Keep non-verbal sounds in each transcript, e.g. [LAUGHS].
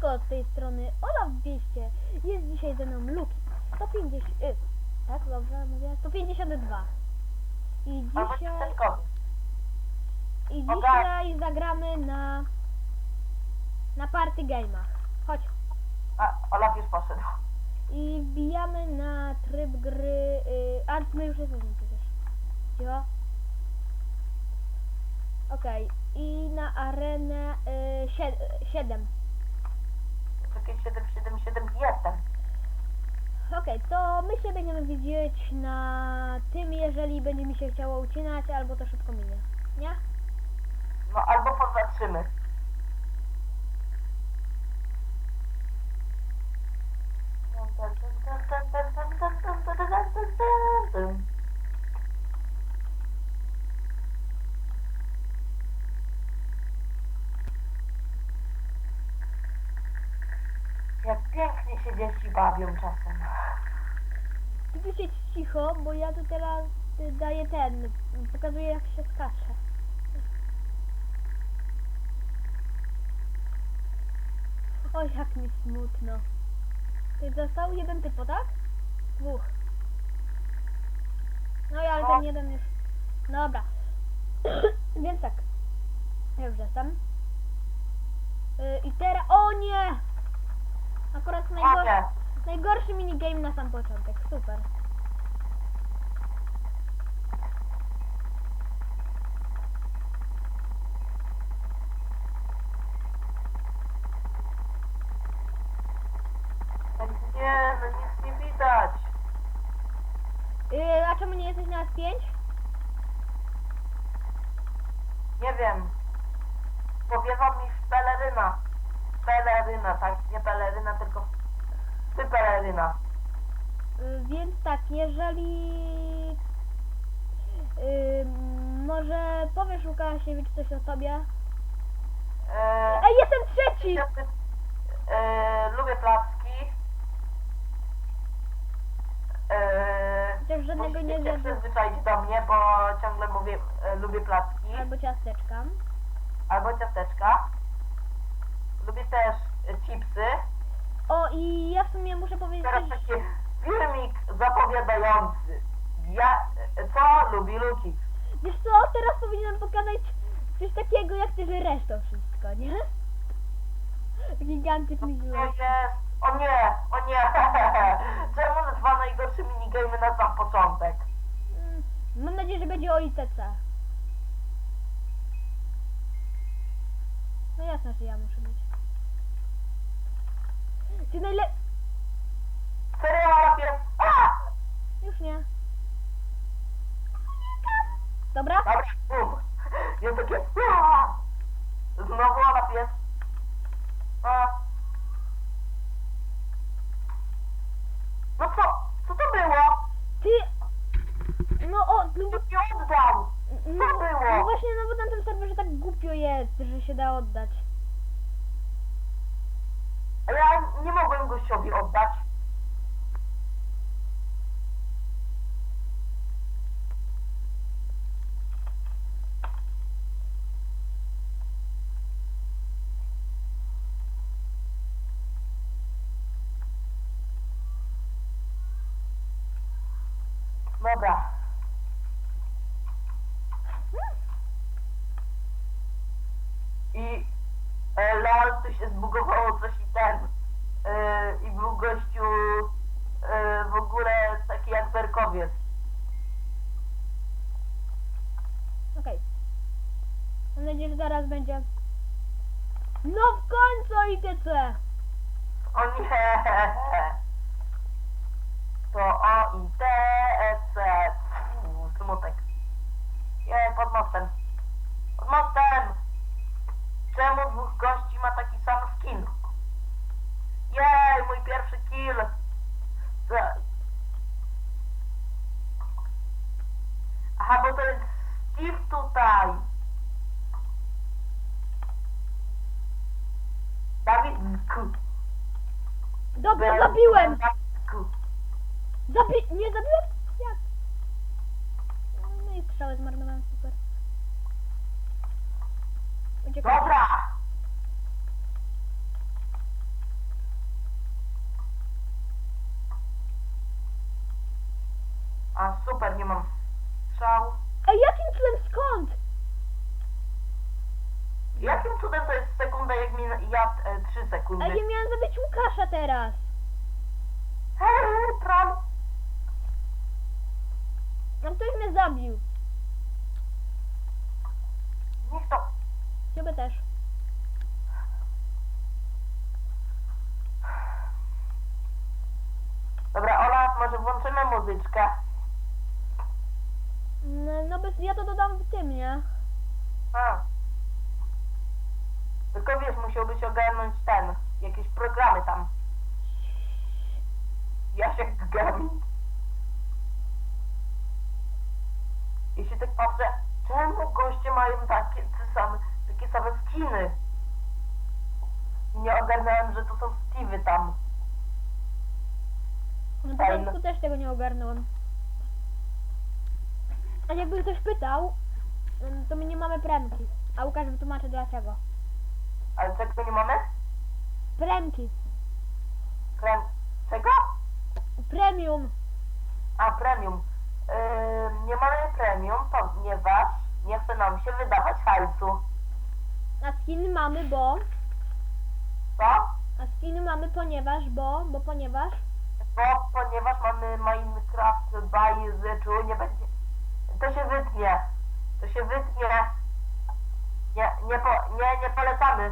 Siemanko, z tej strony Olaf 200. Jest dzisiaj ze mną Luki. 150... Y, tak, dobrze mówię? 152. I Albo dzisiaj... I dzisiaj zagramy na... Na party game'ach. Chodź. A, Olaf już poszedł. I wbijamy na tryb gry... Y, a, my już jesteśmy przecież. Cicho. Okej. I na arenę y, 7. Czekaj, 777 jestem. Okej, to my się będziemy widzieć na tym, jeżeli będzie mi się chciało ucinać, albo to szybko minie. Nie? No albo popatrzymy. Jak pięknie się dzieci bawią czasem. Ty tu siedź cicho, bo ja tu teraz y, daję ten, pokazuję jak się skacze. Oj, jak mi smutno. Ty został jeden typo, tak? Dwóch. No i ale ten No. jeden już. Dobra. [COUGHS] Więc tak. Ja już jestem. Y, I teraz. O nie! Akurat najgorszy, najgorszy minigame na sam początek. Super. Nie, no nic nie widać. Y, a czemu nie jesteś na S5? Nie wiem. Powiewa mi peleryna. Peleryna, tak? Nie peleryna, tylko ty peleryna. Y, więc tak, jeżeli... Y, może powiesz Łukasiewicz coś o tobie? Eee, Ej, jestem trzeci! eee, lubię placki. Eee, Chociaż żadnego nie musicie się zjadłem. przyzwyczaić do mnie, bo ciągle mówię, e, lubię placki. Albo ciasteczka. Albo ciasteczka. Lubię też e, chipsy. O, i ja w sumie muszę powiedzieć Teraz taki filmik zapowiadający. Ja, e, co lubi Luki? Wiesz co, teraz powinienem pokazać coś takiego, jak ty żresz to wszystko, nie? Gigantyczny To źle. jest... O nie, o nie. [LAUGHS] Czemu dwa najgorsze minigamy na sam początek? Mm, Mam nadzieję, że będzie o ITC. No jasne, że ja muszę mieć. Ty najle... Serio, najpierw... A! Już nie. Dobra? Dobra, bum. Ja takie... Znowu najpierw... A! No co? Co to było? Ty... No o, no, Kto mi oddał? no, Co było? no właśnie, no bo na tym serwerze tak głupio jest, że się da oddać. A ja nie mogłem gościowi oddać. Dobra. I e, lol, tu się zbugowało coś i ten. E, I był gościu e, w ogóle taki jak berkowiec. Okej. Mam nadzieję, że zaraz będzie... No w końcu ITC! O nie! To O i T, E, Fu, Smutek. Je, pod mostem. Pod mostem! Czemu dwóch gości ma taki sam skin? Jej, mój pierwszy kill! Za- Aha, bo to jest Steve tutaj. Dawid Ku. Dobra, zabiłem! Zabi... Nie zabiłem? Jak? No i strzałę zmarnowałem, super. Uciekaj. Dobra! A, super, nie mam strzał. Ej, jakim cudem skąd? Jakim cudem to jest sekunda, jak mi ja e, 3 sekundy? Ej, ja miałem zabić Łukasza teraz. Hej, [LAUGHS] troll! No ktoś mnie zabił. Niech to... Ciebie też. Dobra, Ola, może włączymy muzyczkę? No, no bez, ja to dodam w tym, nie? A. Tylko wiesz, musiałbyś ogarnąć ten, jakieś programy tam. Jasiek Gawin. Jeśli tak patrzę, czemu goście mają takie te same, takie same skiny? Nie ogarnąłem, że to są Steve'y tam. Na Fajne. początku też tego nie ogarnąłem. A jakby ktoś pytał, mm, to my nie mamy premki. A Łukasz wytłumaczy dlaczego. Ale czego nie mamy? Premki. Krem... Czego? Premium. A, premium. Yy, nie mamy premium, ponieważ nie chce nam się wydawać hajsu. A skiny mamy, bo... Co? A skiny mamy, ponieważ, bo... Bo ponieważ... Bo ponieważ mamy Minecraft by Zeczu, nie będzie... To się wytnie. To się wytnie. Nie, nie, po, nie, nie polecamy.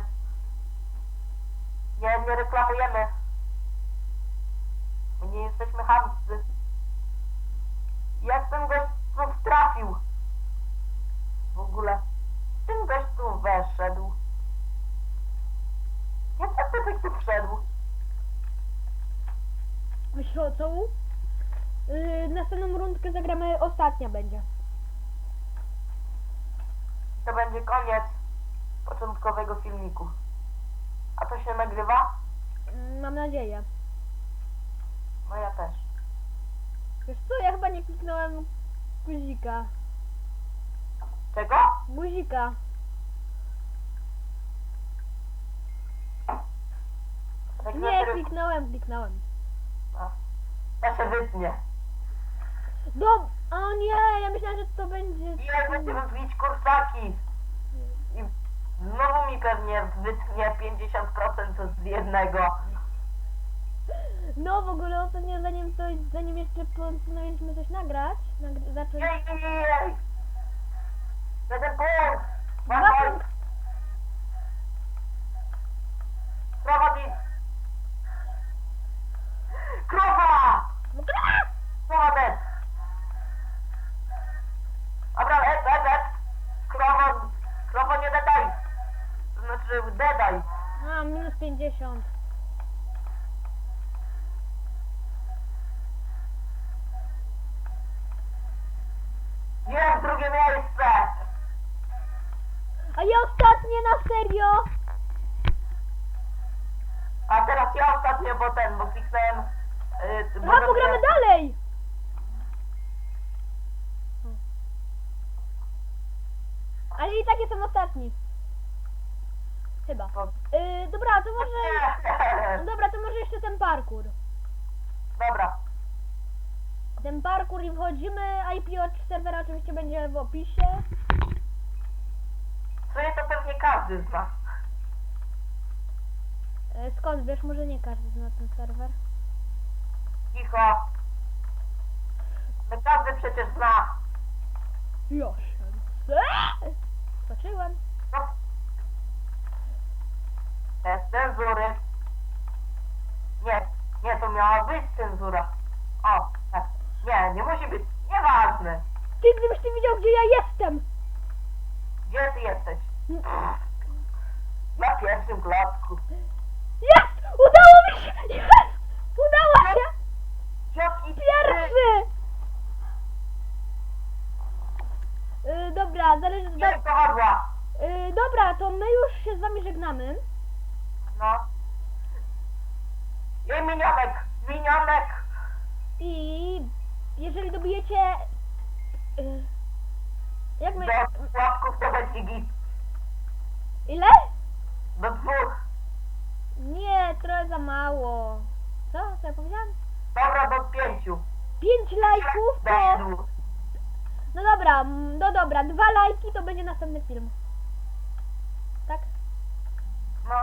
Nie, nie reklamujemy. My nie jesteśmy chamscy. Jak ten gość tu trafił? W ogóle. Ten gość tu weszedł. Jak ten typek tu wszedł? Co? Yy, następną rundkę zagramy, ostatnia będzie. To będzie koniec początkowego filmiku. A to się nagrywa? Mm, Mam nadzieję. No ja też. Wiesz co, ja chyba nie kliknąłem guzika. Czego? Guzika. Tak Nie, kliknąłem, kliknąłem. A. To się wytnie. No, o nie, ja myślałem, że to będzie... Jak będziemy wbić kursaki. Znowu mi pewnie wytnie 50% z jednego. No w ogóle ostatnio zanim coś, zanim jeszcze postanowiliśmy coś nagrać, nagry, zacząć... Jej, jej, jej. Jeden punkt. Dwa Dawaj. punkty. 50. Jest drugie miejsce. A ja ostatnie na serio! A teraz ja ostatnio, bo ten, bo kliknąłem... Yy, Aha, pogramy dalej! Ale i tak jestem ostatni. Chyba. Po- Yy, dobra, to może... No dobra, to może jeszcze ten parkour. Dobra. Ten parkour i wchodzimy, IP od serwera oczywiście będzie w opisie. W sumie to pewnie każdy z nas. E, skąd wiesz, może nie każdy zna ten serwer. Cicho. No każdy przecież zna. Josian. Skoczyłem. No. Bez cenzury. Nie, nie, to miała być cenzura. O, tak. Nie, nie musi być. Nieważne. Ty, gdybyś ty widział, gdzie ja jestem! Gdzie ty jesteś? Na pierwszym klocku. Jest! Udało mi się! Jest! Udało się! Jaki Pierwszy! Yy, dobra, zależy... Do, kowadła. yy, dobra, to my już się z wami żegnamy. No. I minionek. Minionek. I jeżeli dobijecie... Yy, jak my... Do łapków to będzie git. Ile? Do dwóch. Nie, trochę za mało. Co? Co ja powiedziałam? Dobra, do pięciu. 5 lajków, to... Będu. No dobra, mm, no dobra, dwa lajki to będzie następny film. Tak? No,